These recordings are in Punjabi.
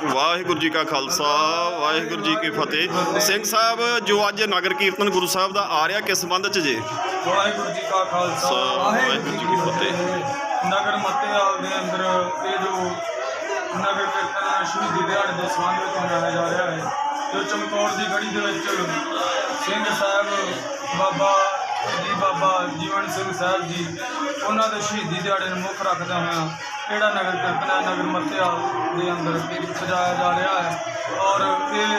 ਜੀ ਕਾ ਖਾਲਸਾ ਵਾਹਿਗੁਰੂ ਜੀ ਕੀ ਫਤਿਹ। ਸਿੰਘ ਸਾਹਿਬ ਜੋ ਅੱਜ ਨਗਰ ਕੀਰਤਨ ਗੁਰੂ ਸਾਹਿਬ ਦਾ ਆ ਰਿਹਾ ਕਿਸ ਸੰਬੰਧ ਚ ਜੇ? ਵਾਹਿਗੁਰੂ ਜੀ ਕਾ ਖਾਲਸਾ ਵਾਹਿਗੁਰੂ ਜੀ ਕੀ ਫਤਿਹ। ਨਗਰ ਮੱਤੇਵਾਲ ਦੇ ਅੰਦਰ ਇਹ ਜੋ ਨਗਰ ਕੀਰਤਨ ਸ਼ਹੀਦੀ ਦਿਹਾੜੇ ਦੇ ਸੰਬੰਧ ਵਿੱਚ ਮਨਾਇਆ ਜਾ ਰਿਹਾ ਹੈ ਜੋ ਚਮਕੌਰ ਦੀ ਗੜੀ ਦੇ ਵਿੱਚ ਸਿੰਘ ਸਾਹਿਬ ਬਾਬਾ ਜੀਵਨ ਸਿੰਘ ਸਾਹਿਬ ਜੀ ਉਹਨਾਂ ਦੇ ਸ਼ਹੀਦੀ ਦਿਹਾੜੇ ਨੂੰ ਮੁੱਖ ਰੱਖਦਾ ਹੋਇਆ ਕਿਹੜਾ ਨਗਰ ਕੀਰਤਨ ਹੈ? ਨਗਰ ਮੱਤੇਵਾਲ ਦੇ ਅੰਦਰ ਸਜਾਇਆ ਜਾ ਰਿਹਾ ਹੈ। ਔਰ ਇਹ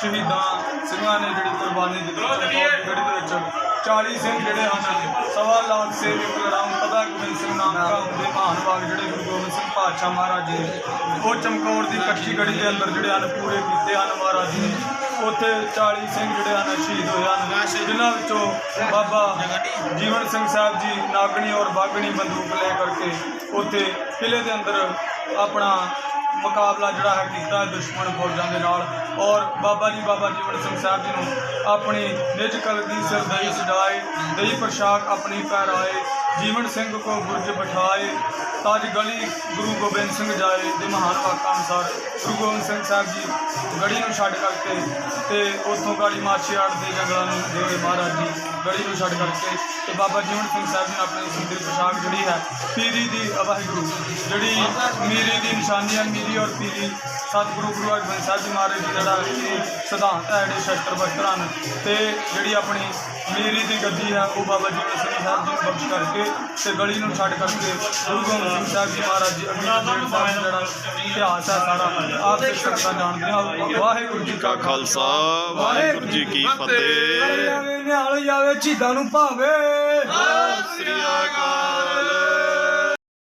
ਸ਼ਹੀਦਾਂ ਸਿੰਘਾਂ ਨੇ ਜਿਹੜੀ ਕੁਰਬਾਨੀ ਦਿੱਤੀ ਚਮਕੌਰ ਦੀ ਗੜੀ ਦੇ ਵਿੱਚ 40 ਸਿੰਘ ਜਿਹੜੇ ਹਨ ਸਵਾ ਲੱਖ ਸੇਵਕ ਰਾਮ ਪਤਾ ਗੋਬਿੰਦ ਸਿੰਘ ਨਾਮ ਦਾ ਦੇ ਮਹਾਨ ਬਾਗ ਜਿਹੜੇ ਗੁਰੂ ਗੋਬਿੰਦ ਸਿੰਘ ਪਾਤਸ਼ਾਹ ਮਹਾਰਾਜ ਜੀ ਨੇ, ਉਹ ਚਮਕੌਰ ਦੀ ਕੱਚੀ ਗੜੀ ਦੇ ਅੰਦਰ ਜਿਹੜੇ ਹਨ ਪੂਰੇ ਕੀਤੇ ਹਨ ਮਹਾਰਾਜ ਜੀ। ਉੱਥੇ 40 ਸਿੰਘ ਜਿਹੜੇ ਹਨ ਸ਼ਹੀਦ ਹੋਏ ਹਨ ਜਿਨ੍ਹਾਂ ਵਿੱਚੋਂ ਬਾਬਾ ਜੀਵਨ ਸਿੰਘ ਸਾਹਿਬ ਜੀ, ਨਾਗਣੀ ਔਰ ਬਾਗਣੀ ਬੰਦੂਕ ਲੈ ਕਰਕੇ ਉੱਥੇ ਕਿਲੇ ਦੇ ਅੰਦਰ ਆਪਣਾ ਮੁਕਾਬਲਾ ਜਿਹੜਾ ਹੈ ਕੀਤਾ ਹੈ ਦੁਸ਼ਮਣ ਫੌਜਾਂ ਦੇ ਨਾਲ। ਔਰ ਬਾਬਾ ਜੀ, ਬਾਬਾ ਜੀਵਨ ਸਿੰਘ ਸਾਹਿਬ ਜੀ ਨੂੰ ਆਪਣੀ ਨਿਜ ਕਲ ਦੀ ਦਈ ਸਜਾਏ ਦਈ ਪ੍ਰਸ਼ਾਕ ਆਪਣੀ ਪਹਿਰਾਏ, ਜੀਵਨ ਸਿੰਘ ਕੋ ਬੁਰਜ ਬਿਠਾਏ ਤਜ ਗਲੀ ਗੁਰੂ ਗੋਬਿੰਦ ਸਿੰਘ ਜਾਏ ਦੇ ਮਹਾਨ ਵਾਕਾਂ ਅਨੁਸਾਰ ਗੁਰੂ ਗੋਬਿੰਦ ਸਿੰਘ ਸਾਹਿਬ ਜੀ ਗੜੀ ਨੂੰ ਛੱਡ ਕਰਕੇ ਤੇ ਉੱਥੋਂ ਗਾੜੀ ਮਾਛੀਆੜ ਦੇ ਜੰਗਲਾਂ ਨੂੰ ਗਏ ਮਹਾਰਾਜ ਜੀ ਗੜੀ ਨੂੰ ਛੱਡ ਕਰਕੇ ਤੇ ਬਾਬਾ ਜੀਵਨ ਸਿੰਘ ਸਾਹਿਬ ਜੀ ਨੇ ਆਪਣੀ ਸੁੰਦਰ ਪੋਸ਼ਾਕ ਜਿਹੜੀ ਹੈ ਪੀਰੀ ਦੀ ਵਾਹਿਗੁਰੂ ਜਿਹੜੀ ਮੀਰੀ ਦੀ ਨਿਸ਼ਾਨੀ ਹੈ, ਮੀਰੀ ਔਰ ਪੀਰੀ ਸਤਿਗੁਰੂ ਗੁਰੂ ਅਰਜਨ ਸਾਹਿਬ ਜੀ ਮਹਾਰਾਜ ਜੀ ਜਿਹੜਾ ਇਹ ਸਿਧਾਂਤ ਹੈ, ਜਿਹੜੇ ਸ਼ਸਤਰ ਵਸਤਰ ਹਨ ਤੇ ਜਿਹੜੀ ਆਪਣੀ ਮੀਰੀ ਦੀ ਗੱਦੀ ਹੈ, ਉਹ ਬਾਬਾ ਜੀਵਨ ਸਿੰਘ ਸਾਹਿਬ ਜੀ ਨੂੰ ਬਖਸ਼ ਕਰਕੇ ਤੇ ਗਲੀ ਨੂੰ ਛੱਡ ਕਰਕੇ ਗੁਰੂ ਗੋਬਿੰਦ ਸਿੰਘ ਇਤਿਹਾਸ ਹੈ ਵਾਹਿਗੁਰੂ ਜੀ ਕਾ ਖਾਲਸਾ ਵਾਹਿਗੁਰੂ ਜੀ ਕੀ ਫਤਿਹ। ਨਿਹਾਲ ਜਾਵੇ ਚੀਦਾਂ ਨੂੰ ਭਾਵੇ। ਸ੍ਰੀ ਅਕਾਲ।